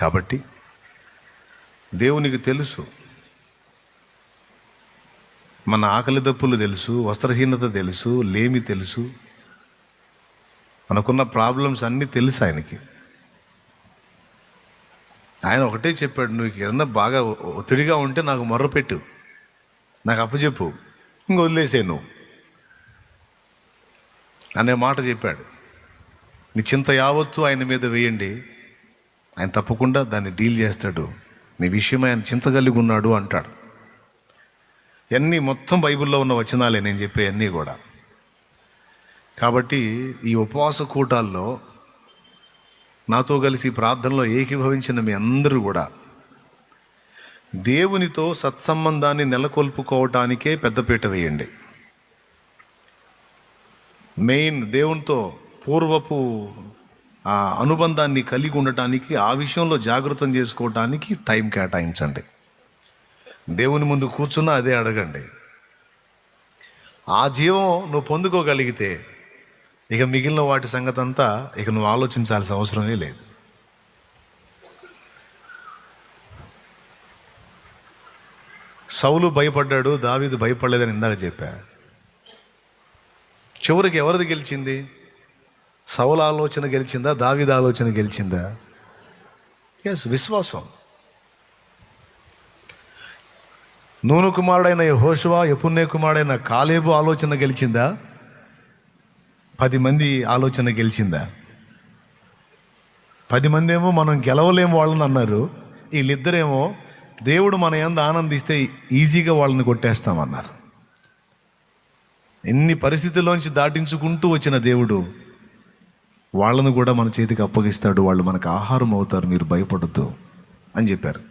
కాబట్టి దేవునికి తెలుసు. మన ఆకలి దప్పులు తెలుసు వస్త్రహీనత తెలుసు లేమి తెలుసు. మనకున్న ప్రాబ్లమ్స్ అన్నీ తెలుసు ఆయనకి. ఆయన ఒకటే చెప్పాడు నువ్వు ఏదన్నా బాగా ఒత్తిడిగా ఉంటే నాకు మొర్రపెట్టు నాకు అప్పచెప్పు ఇంక వదిలేసే నువ్వు. అనే మాట చెప్పాడు. నీ చింత యావత్తు ఆయన మీద వేయండి. ఆయన తప్పకుండా దాన్ని డీల్ చేస్తాడు. మీ విషయం ఆయన చింత కలిగి ఉన్నాడు అంటాడు. అన్నీ మొత్తం బైబిల్లో ఉన్న వచనాలే నేను చెప్పే అన్నీ కూడా. కాబట్టి ఈ ఉపవాస కూటాల్లో నాతో కలిసి ప్రార్థనలో ఏకీభవించిన మీ అందరూ కూడా దేవునితో సత్సంబంధాన్ని నెలకొల్పుకోవటానికే పెద్దపీట వేయండి. మెయిన్ దేవునితో పూర్వపు ఆ అనుబంధాన్ని కలిగి ఉండటానికి ఆ విషయంలో జాగ్రత్తం చేసుకోవటానికి టైం కేటాయించండి. దేవుని ముందు కూర్చున్నా అదే అడగండి. ఆ జీవం నువ్వు పొందుకోగలిగితే ఇక మిగిలిన వాటి సంగతి అంతా ఇక నువ్వు ఆలోచించాల్సిన అవసరమే లేదు. సౌలు భయపడ్డాడు దావీదు భయపడలేదని ఇందాక చెప్పా. చివరికి ఎవరిది గెలిచింది? సౌల ఆలోచన గెలిచిందా దావిద ఆలోచన గెలిచిందా? ఎస్ విశ్వాసం. నూను కుమారుడైన యెహోషువ యపుణ్య కుమారుడైన కాలేబు ఆలోచన గెలిచిందా? పది మంది ఆలోచన గెలిచిందా? పది మంది ఏమో మనం గెలవలేము వాళ్ళని అన్నారు. వీళ్ళిద్దరేమో దేవుడు మన ఎందు ఆనందిస్తే ఈజీగా వాళ్ళని కొట్టేస్తామన్నారు. ఎన్ని పరిస్థితుల్లోంచి దాటించుకుంటూ వచ్చిన దేవుడు వాళ్ళను కూడా మన చేతికి అప్పగిస్తాడు వాళ్ళు మనకు ఆహారం అవుతారు మీరు భయపడద్దు అని చెప్పారు.